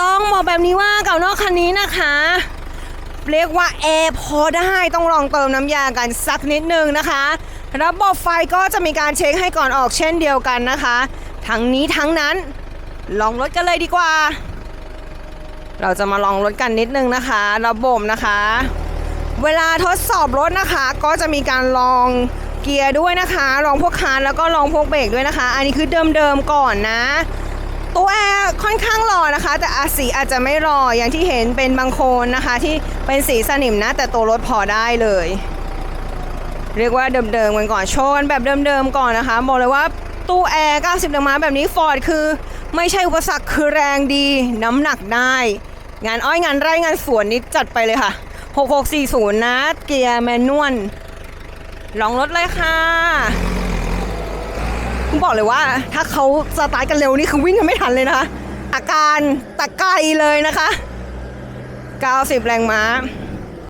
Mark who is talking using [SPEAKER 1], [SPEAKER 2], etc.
[SPEAKER 1] ต้องบอกแบบนี้ว่าเก่านอกคันนี้นะคะ เรียกว่าแอร์พอได้ต้องลองเติมน้ำยากันสักนิดนึงนะคะ ระบบไฟก็จะมีการเช็คให้ก่อนออกเช่นเดียวกันนะคะ ทั้งนี้ทั้งนั้นลองรถกันเลยดีกว่า เราจะมาลองรถกันนิดนึงนะคะ ระบบนะคะ เวลาทดสอบรถนะคะ ก็จะมีการลองเกียร์ด้วยนะคะ ลองพวกคานแล้วก็ลองพวกเบรกด้วยนะคะ อันนี้คือเดิมๆก่อนนะ ตัวแอร์ค่อนข้างหล่อนะคะ แต่อาสีอาจจะไม่หล่ออย่างที่เห็นเป็นบางโคนนะคะ ที่เป็นสีสนิมนะ แต่ตัวรถพอได้เลย เรียกว่าเดิมๆกันก่อนโชว์กันแบบเดิมๆก่อนนะคะบอกเลยว่าตู้แอร์ 90แรงม้าแบบนี้ฟอร์ดคือไม่ใช่อุปสรรคคือแรงดีน้ำหนักได้ งานอ้อยงานไร่งานสวนนี่จัดไปเลยค่ะ 6640 นะ เกียร์แมนนวลลองรถเลยค่ะ ผมบอกเลยว่า ถ้าเขาสตาร์ทกันเร็วนี่คือวิ่งกันไม่ทันเลยนะคะอาการตะไกรเลยนะคะ 90 แรงม้า